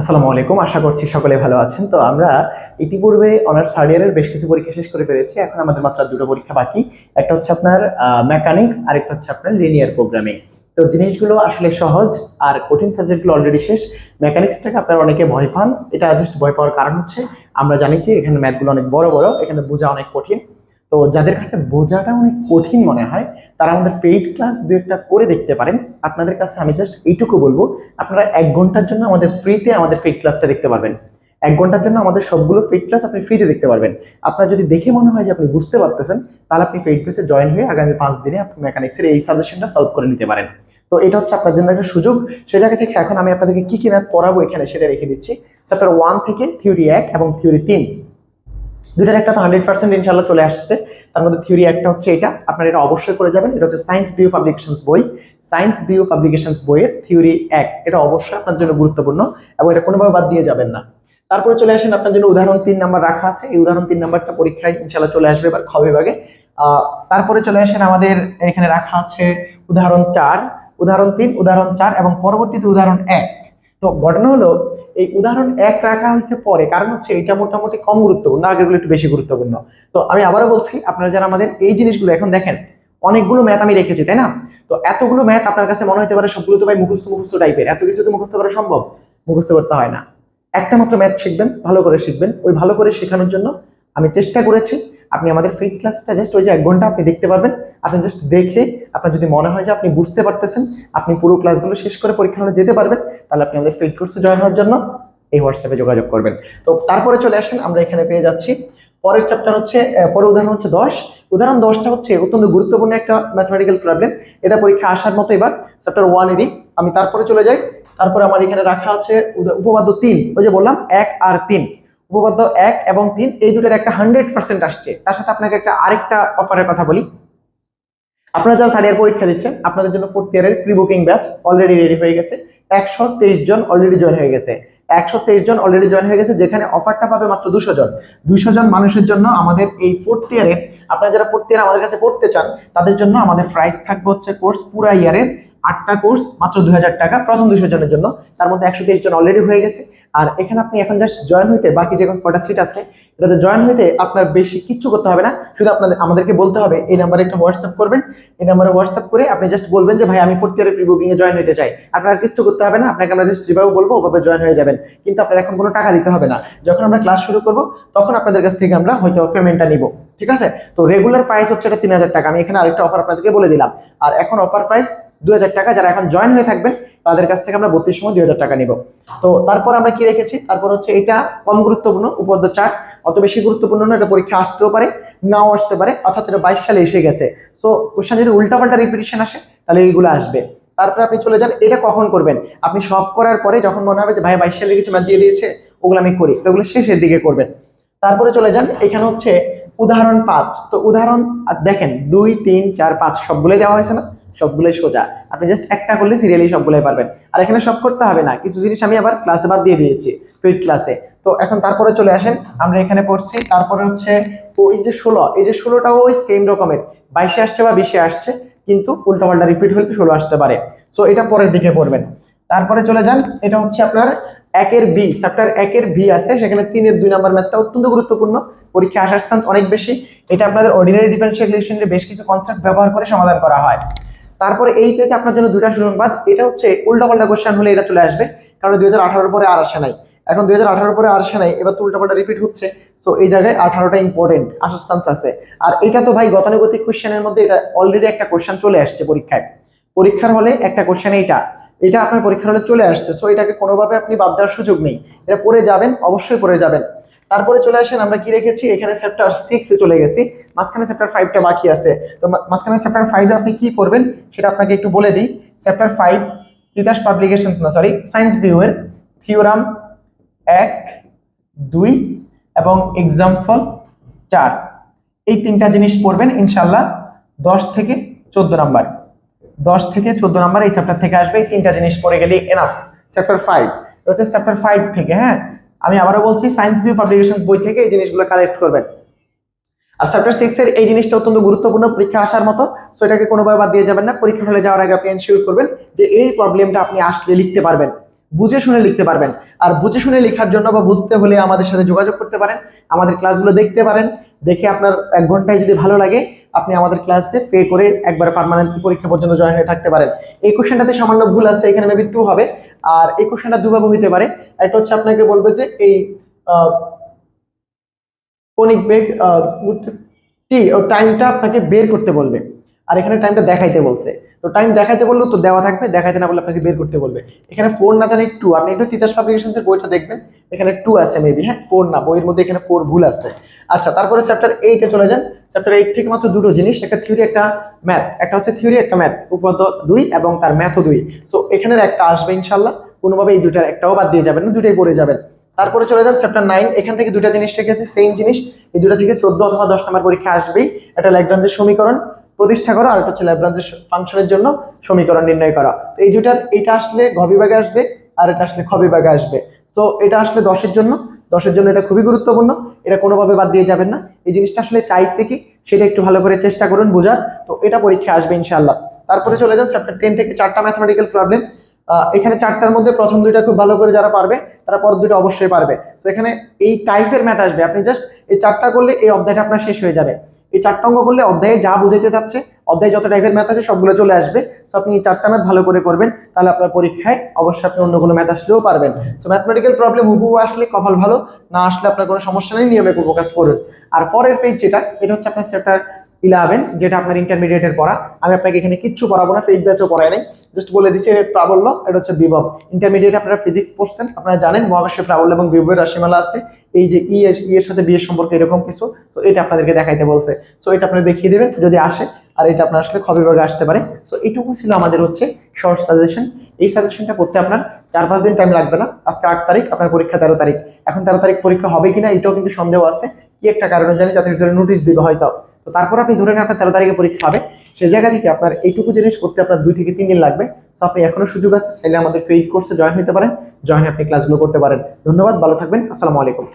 আসসালামু আলাইকুম, আশা করছি সকলে ভালো আছেন। তো আমরা ইতিপূর্বে অনার্স থার্ড ইয়ারের বেশ কিছু পরীক্ষা শেষ করে ফেলেছি, এখন আমাদের মাত্র দুটো পরীক্ষা বাকি। একটা হচ্ছে আপনার মেকানিক্স আর একটা হচ্ছে আপনার লিনিয়ার প্রোগ্রামিং তো জিনিসগুলো আসলে সহজ আর কঠিন সাবজেক্টগুলো অলরেডি শেষ। মেকানিক্সটাকে আপনারা অনেকে ভয় পান, এটা জাস্ট ভয় পাওয়ার কারণ হচ্ছে, আমরা জানি যে এখানে ম্যাথগুলো অনেক বড় বড়, এখানে বোঝা অনেক কঠিন। তো যাদের কাছে বোঝাটা অনেক কঠিন মনে হয় তারা আমাদের পেইড ক্লাস দু একটা করে দেখতে পারেন। আপনাদের কাছে আমি জাস্ট এইটুকু বলব, আপনারা এক ঘণ্টার জন্য আমাদের ফ্রিতে আমাদের পেইড ক্লাসটা দেখতে পারবেন। এক ঘণ্টার জন্য আমাদের সবগুলো পেইড ক্লাস আপনি ফ্রিতে দেখতে পারবেন। আপনার যদি দেখে মনে হয় যে আপনি বুঝতে পারতেছেন, তাহলে আপনি পেইড ক্লাসে জয়েন হয়ে আগামী পাঁচ দিনে আপনি মেকানিক্সের এই সাজেশনটা সলভ করে নিতে পারেন। তো এটা হচ্ছে আপনার জন্য একটা সুযোগ। সে জায়গা থেকে এখন আমি আপনাদেরকে কি কি ম্যাথ পড়াবো এখানে সেটা রেখে দিচ্ছি। চ্যাপ্টার ওয়ান থেকে থিওরি এক এবং থিওরি তিন। দুটার একটা তো হান্ড্রেড পার্সেন্ট ইনশাল্লাহ চলে আসছে। তার মধ্যে থিওরি একটা হচ্ছে এটা। আপনারা এটা অবশ্যই করে যাবেন। এটা হচ্ছে সায়েন্স বিউ পাবলিকেশনস বই। সায়েন্স বিউ পাবলিকেশনস বইয়ের থিওরি এক। এটা অবশ্যই আপনার জন্য গুরুত্বপূর্ণ এবং এটা কোনোভাবে বাদ দিয়ে যাবেন না। তারপরে চলে আসেন আপনার জন্য উদাহরণ তিন নাম্বার রাখা আছে। এই উদাহরণ তিন নাম্বারটা পরীক্ষায় ইনশাল্লাহ চলে আসবে এবার খ বিভাগে। তারপরে চলে আসেন আমাদের এখানে রাখা আছে উদাহরণ চার। উদাহরণ তিন, উদাহরণ চার এবং পরবর্তীতে উদাহরণ এক। তো ঘটনা হলো, এই উদাহরণ এক রাখা হয়েছে পরে। কারণ হচ্ছে এটা মোটামুটি কম গুরুত্বপূর্ণ, আগেরগুলো একটু বেশি গুরুত্বপূর্ণ। তো আমি আবারও বলছি, আপনারা যারা আমাদের এই জিনিসগুলো এখন দেখেন, অনেকগুলো ম্যাথ আমি রেখেছি, তাই না? তো এতগুলো ম্যাথ আপনার কাছে মনে হতে পারে সবগুলো তো ভাই মুখস্থ মুখস্থ টাইপের এত কিছু তো মুখস্থ করা সম্ভব, মুখস্থ করতে হয় না। একটা মাত্র ম্যাথ শিখবেন, ভালো করে শিখবেন। ওই ভালো করে শেখানোর জন্য আমি চেষ্টা করেছি। আপনি আমাদের ফ্রি ক্লাসটা জাস্ট ওই যে এক ঘণ্টা আপনি দেখতে পারবেন। আপনি জাস্ট দেখে আপনার যদি মনে হয় যে আপনি বুঝতে পারতেছেন, আপনি পুরো ক্লাসগুলো শেষ করে পরীক্ষা যেতে পারবেন, তাহলে আপনি আমাদের ফ্রি কোর্সে জয়েন হওয়ার জন্য এই হোয়াটসঅ্যাপে যোগাযোগ করবেন। তো তারপরে চলে আসেন, আমরা এখানে পেয়ে যাচ্ছি। পরের চ্যাপ্টার হচ্ছে পরের উদাহরণ হচ্ছে দশ। উদাহরণ দশটা হচ্ছে অত্যন্ত গুরুত্বপূর্ণ একটা ম্যাথমেটিক্যাল প্রবলেম এটা পরীক্ষা আসার মতো এবার চ্যাপ্টার ওয়ান ওয়ানেরই আমি তারপরে চলে যাই। তারপরে আমার এখানে রাখা আছে উপপাদ্য তিন। ওই যে বললাম, এক আর তিন। উপপাদ্য এক এবং তিন, এই দুটোর একটা হান্ড্রেড পার্সেন্ট আসছে। তার সাথে আপনাকে একটা আরেকটা অফারের কথা বলি। আপনারা যারা থার্ড ইয়ার পরীক্ষা দিচ্ছেন, আপনাদের জন্য ফোর্থ ইয়ারের pre booking batch already ready হয়ে গেছে। একশো তেইশ জন অলরেডি জয়েন হয়ে গেছে। একশো তেইশ জন অলরেডি জয়েন হয়ে গেছে, যেখানে অফারটা পাবে মাত্র দুশো জন। দুশো জন মানুষের জন্য আমাদের এই ফোর্থ ইয়ারের আপনারা যারা ফোর্থ ইয়ার আমাদের কাছে পড়তে চান, তাদের জন্য আমাদের প্রাইস থাকবে হচ্ছে কোর্স পুরা ইয়ারের আটটা কোর্স, মাত্র দুই হাজার টাকা, প্রথম দুশো জনের জন্য। তার মধ্যে একশো তেইশ জন অলরেডি হয়ে গেছে। আর এখানে আপনি এখন জাস্ট জয়েন হইতে বাকি যে কটা সিট আছে, এটাতে জয়েন হইতে আপনার বেশি কিচ্ছু করতে হবে না। শুধু আপনাদের, আমাদেরকে বলতে হবে, এই নাম্বারে একটা হোয়াটসঅ্যাপ করবেন। এই নাম্বারে হোয়াটসঅ্যাপ করে আপনি জাস্ট বলবেন যে, ভাই, আমি ফোর্থ ইয়ারের জয়েন হতে চাই। আপনার কিচ্ছু করতে হবে না। আপনাকে আমরা জাস্ট যেভাবে বলব, ওভাবে জয়েন হয়ে যাবেন। কিন্তু আপনার এখন কোনো টাকা দিতে হবে না। যখন আমরা ক্লাস শুরু করব, তখন আপনাদের কাছ থেকে আমরা হয়তো পেমেন্টটা নিব। ঠিক আছে? তো রেগুলার প্রাইস হচ্ছে এটা তিন হাজার টাকা। আমি এখানে আরেকটা অফার আপনাদেরকে বলে দিলাম। আর এখন অফার প্রাইস দু হাজার টাকা যারা এখন জয়েন হয়ে থাকবেন, তাদের কাছ থেকে আমরা বত্রিশ সময় দুই হাজার টাকা নিব। তো তারপর আমরা কি রেখেছি? তারপর হচ্ছে এটা কম গুরুত্বপূর্ণ উপদ্য চার অত বেশি গুরুত্বপূর্ণ না, এটা পরীক্ষা আসতেও পারে, নাও আসতে পারে, অর্থাৎ এটা বাইশ সালে এসে গেছে। সো কোশ্চেন যদি উল্টাপাল্টা রিপিটিশন আসে, তাহলে এইগুলো আসবে। তারপরে আপনি চলে যান, এটা কখন করবেন? আপনি সব করার পরে যখন মনে হবে যে, ভাই, বাইশ সালে কিছু ম্যাথ দিয়ে দিয়েছে, ওগুলো আমি করি। ওগুলো শেষের দিকে করবেন। তারপরে চলে যান, এখানে হচ্ছে উদাহরণ পাঁচ। তো উদাহরণ দেখেন, দুই, তিন, চার, পাঁচ, সবগুলোই দেওয়া হয়েছে না? সবগুলোই সোজা। আপনি জাস্ট একটা করলে সিরিয়ালি সবগুলোই পারবেন। আর এখানে সব করতে হবে না। কিছু জিনিস আমি আবার ক্লাসে বাদ দিয়ে দিয়েছি ফিল্ড ক্লাসে তো এখন তারপরে চলে আসেন, আমরা এখানে পড়ছি। তারপরে হচ্ছে ওই যে ষোলো, এই যে ষোলোটাও ওই সেম রকমের। বাইশে আসছে বা বিশে আসছে, কিন্তু উল্টাপাল্টা রিপিট হলে ষোলো আসতে পারে। সো এটা পরের দিকে পড়বেন। তারপরে চলে যান, এটা হচ্ছে আপনার একের বি চ্যাপ্টার একের বি আছে। সেখানে তিনের দুই নম্বর ম্যাথটা অত্যন্ত গুরুত্বপূর্ণ। পরীক্ষা আসার চান্স অনেক বেশি। এটা আপনাদের অর্ডিনারি ডিফারেন্সিয়াল ইকুয়েশনের বেশ কিছু কনসেপ্ট ব্যবহার করে সমাধান করা হয়। তারপরে এই পেজে আপনার জন্য দুটা সুসংবাদ। এটা হচ্ছে উল্টাপাল্টা কোশ্চেন হলে এটা চলে আসবে, কারণ দুই হাজার পরে আর আসে নাই। এখন দুই হাজার আঠারোর পরে আর আসে নাই, এবার তো উল্টাপাল্টা রিপিট হচ্ছে। সো এই জায়গায় আঠারোটা ইম্পর্টেন্ট আসার চান্স আছে। আর এটা তো ভাই গতানুগতিক কোশ্চেনের মধ্যে এটা অলরেডি একটা কোশ্চেন চলে আসছে পরীক্ষায়। পরীক্ষার হলে একটা কোশ্চেন এইটা। এটা আপনার পরীক্ষার হলে চলে আসছে। সো এটাকে কোনোভাবে আপনি বাদ দেওয়ার সুযোগ নেই। এটা পড়ে যাবেন, অবশ্যই পড়ে যাবেন। তারপরে চলে আসেন, আমরা কি রেখেছি? এখানে চ্যাপ্টার সিক্সে চলে গেছি। মাঝখানে চ্যাপ্টার ফাইভটা বাকি আছে। তো মাঝখানে চ্যাপ্টার ফাইভে আপনি কি করবেন সেটা আপনাকে একটু বলে দিই। চ্যাপ্টার ফাইভ তিতাস পাবলিকেশন না সরি সায়েন্স ভিউয়ের থিওরাম এক, দুই এবং এক্সাম্পল চার। এই তিনটা জিনিস পড়বেন ইনশাল্লাহ দশ থেকে চোদ্দ নাম্বার। দশ থেকে চোদ্দ নাম্বার এই চ্যাপ্টার থেকে আসবে। এই তিনটা জিনিস পড়ে গেলেই এনাফ চ্যাপ্টার ফাইভ হচ্ছে চ্যাপ্টার ফাইভ থেকে হ্যাঁ? আমি আবারও বলছি সায়েন্স ভিউ পাবলিকেশন বই থেকে এই জিনিসগুলো কালেক্ট করবেন। আর চ্যাপ্টার সিক্স এর এই জিনিসটা অত্যন্ত গুরুত্বপূর্ণ, পরীক্ষা আসার মতো সো এটাকে কোনোভাবে বাদ দিয়ে যাবেন না। পরীক্ষা হলে যাওয়ার আগে আপনি এনশিওর করবেন যে এই প্রবলেমটা আপনি আসলে লিখতে পারবেন, বুঝে শুনে লিখতে পারবেন। আর বুঝে শুনে লেখার জন্য বা বুঝতে হলে আমাদের সাথে যোগাযোগ করতে পারেন, আমাদের ক্লাসগুলো দেখতে পারেন। দেখে আপনার এক ঘন্টায় যদি ভালো লাগে, আপনি আমাদের ক্লাসে পে করে একবার পারমানেন্টলি পরীক্ষা পর্যন্ত জয়েন হয়ে থাকতে পারেন। এই কোশ্চেনটাতে সামান্য ভুল আছে, এখানে মেবি টু হবে। আর এই কোশ্চেনটা দুভাবে হইতে পারে। একটা হচ্ছে আপনাকে বলবে যে এই কণিক বেগ টি ও টাইমটা আপনাকে বের করতে বলবে। আর এখানে টাইমটা দেখাইতে বলছে। তো টাইম দেখাইতে বললেও তো দেওয়া থাকবে, দেখাইতে না বললে আপনাকে বের করতে বলবে। এখানে ফোর না জানি টু আপনি একটু তিতাস পাবলিকেশনস এর বইটা দেখবেন, এখানে টু আছে মেবি হ্যাঁ? ফোর না, বইয়ের মধ্যে এখানে ফোর ভুল আছে। আচ্ছা তারপরে চ্যাপ্টার এইটে চলে যান। চ্যাপ্টার এইট থেকে মাত্র দুটো জিনিস, একটা থিওরি একটা ম্যাথ একটা হচ্ছে থিওরি একটা ম্যাথ উপপাদ্য দুই এবং তার ম্যাথও দুই। সো এখানের একটা আসবে ইনশাল্লাহ কোনোভাবে এই দুটার একটাও বাদ দিয়ে যাবেন না দুটাই পড়ে যাবেন। তারপরে চলে যান চ্যাপ্টার নাইন এখান থেকে দুটা জিনিস রেখেছি সেম জিনিস। এই দুটা থেকে চোদ্দ অথবা দশ নম্বর পরীক্ষা আসবেই। একটা ল্যাগ্রাঞ্জের সমীকরণ। প্রতিষ্ঠা করা আর একটা হচ্ছে ল্যাগ্রাঞ্জের ফাংশনের জন্য সমীকরণ নির্ণয় করা। তো এই দুটার এটা আসলে ঘ বিভাগে আসবে আর এটা আসলে খ বিভাগে আসবে। তো এটা আসলে দশের জন্য। দশের জন্য এটা খুবই গুরুত্বপূর্ণ। এটা কোনোভাবে বাদ দিয়ে যাবেন না। এই জিনিসটা আসলে চাইছে কি, সেটা একটু ভালো করে চেষ্টা করুন বোঝার। তো এটা পরীক্ষা আসবে ইনশাআল্লাহ। তারপরে চলে যান চ্যাপ্টার টেন থেকে চারটা ম্যাথমেটিক্যাল প্রবলেম এখানে চারটার মধ্যে প্রথম দুইটা খুব ভালো করে যারা পারবে, তারা পর দুটো অবশ্যই পারবে। তো এখানে এই টাইপের ম্যাথ আসবে। আপনি জাস্ট এই চারটা করলে এই অধ্যায়টা আপনার শেষ হয়ে যাবে। এই চারটা অঙ্ক করলে অধ্যায়ে যা বুঝাইতে চাচ্ছে, অধ্যায়ে যত টাইপের ম্যাথ আছে সবগুলো চলে আসবে। সো আপনি এই চারটা ম্যাথ ভালো করে করবেন, তাহলে আপনার পরীক্ষায় অবশ্যই আপনি অন্য কোনো ম্যাথ আসলেও পারবেন। সো ম্যাথমেটিক্যাল প্রবলেম হুবহু আসলে কপাল ভালো, না আসলে আপনার কোনো সমস্যা নেই, নিয়মে ফোকাস করুন আর পরের পেজ যেটা, এটা হচ্ছে আপনার চ্যাপ্টার ইলেভেন যেটা আপনার ইন্টারমিডিয়েটের পড়া। আমি আপনাকে এখানে কিচ্ছু পড়াবো না ফেক ব্যাচও পড়াই নাই। জাস্ট বলে দিচ্ছি এর প্রাবল্য, এটা হচ্ছে বিভব। ইন্টারমিডিয়েট আপনারা ফিজিক্স পড়ছেন, আপনারা জানেন মহাকাশের প্রাবল্য এবং বিভবের রাশিমালা আছে। এই যে ই এর সাথে বিয়ের সম্পর্কে এরকম কিছু, তো এটা আপনাদেরকে দেখাইতে বলছে। সো এটা আপনারা দেখিয়ে দেবেন, যদি আসে আর এটা আপনার আসলে খ বিভাগে আসতে পারে। সো এইটুকু ছিল আমাদের হচ্ছে শর্ট সাজেশন এই সাজেশনটা করতে আপনার চার পাঁচ দিন টাইম লাগবে না। আজকে আট তারিখ, আপনার পরীক্ষা তেরো তারিখ। এখন তেরো তারিখ পরীক্ষা হবে কিনা এটাও কিন্তু সন্দেহ আছে। কি একটা কারণে জানি, যাতে নোটিশ দিবে হয়তো। তো তারপর আপনি ধরে নেন আপনার তেরো তারিখে পরীক্ষা হবে। সেই জায়গা থেকে আপনার এইটুকু জিনিস করতে আপনার দুই থেকে তিন দিন লাগবে। সো আপনি এখনও সুযোগ আছে, চাইলে আমাদের ফেইড কোর্সে জয়েন হতে পারেন। জয়েন আপনি ক্লাসগুলো করতে পারেন। ধন্যবাদ, ভালো থাকবেন। আসসালামু আলাইকুম।